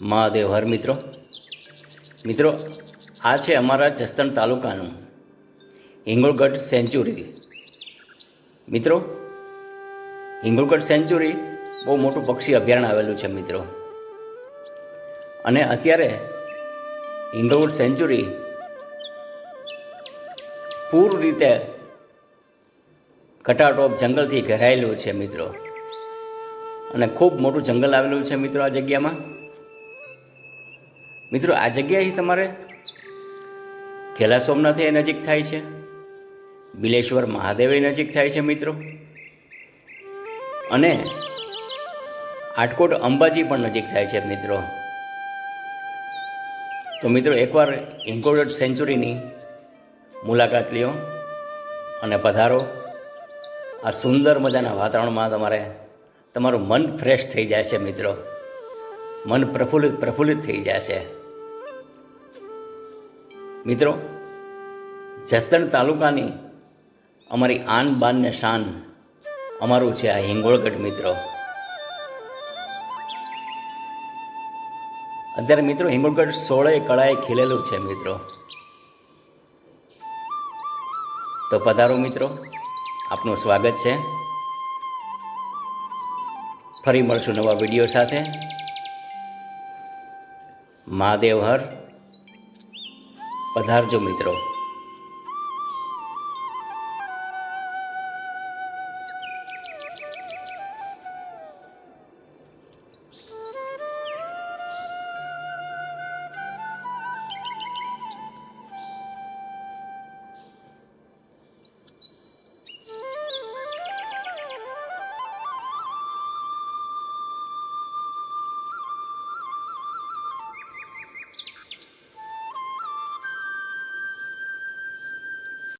મહાદેવ, હર મિત્રો. મિત્રો, આ છે અમારા જસદણ તાલુકાનું હિંગોળગઢ સેન્ચુરી. મિત્રો, હિંગોળગઢ સેન્ચુરી બહુ મોટું પક્ષી અભયારણ્ય આવેલું છે, મિત્રો. અને અત્યારે હિંગોળગઢ સેન્ચુરી પૂર્ણ રીતે કટાટોપ જંગલથી ઘેરાયેલું છે, મિત્રો. અને ખૂબ મોટું જંગલ આવેલું છે, મિત્રો, આ જગ્યામાં. મિત્રો, આ જગ્યાએથી તમારે ખેલા સોમનાથ એ નજીક થાય છે. બિલેશ્વર મહાદેવ એ નજીક થાય છે મિત્રો. અને આટકોટ અંબાજી પણ નજીક થાય છે મિત્રો. તો મિત્રો, એકવાર ઇન્કોડેડ સેન્ચુરીની મુલાકાત લ્યો અને પધારો. આ સુંદર મજાના વાતાવરણમાં તમારે, તમારું મન ફ્રેશ થઈ જાય છે મિત્રો. મન પ્રફુલ્લિત પ્રફુલ્લિત થઈ જશે. મિત્રો, જસદણ તાલુકાની અમારી આન બાન ને શાન અમારું છે આ હિંગોળગઢ મિત્રો. અત્યારે મિત્રો હિંગોળગઢ સોળે કળાએ ખીલેલું છે મિત્રો. તો પધારો મિત્રો, આપનું સ્વાગત છે. ફરી મળશું નવા વીડિયો સાથે. મહાદેવ હર. પધારજો મિત્રો.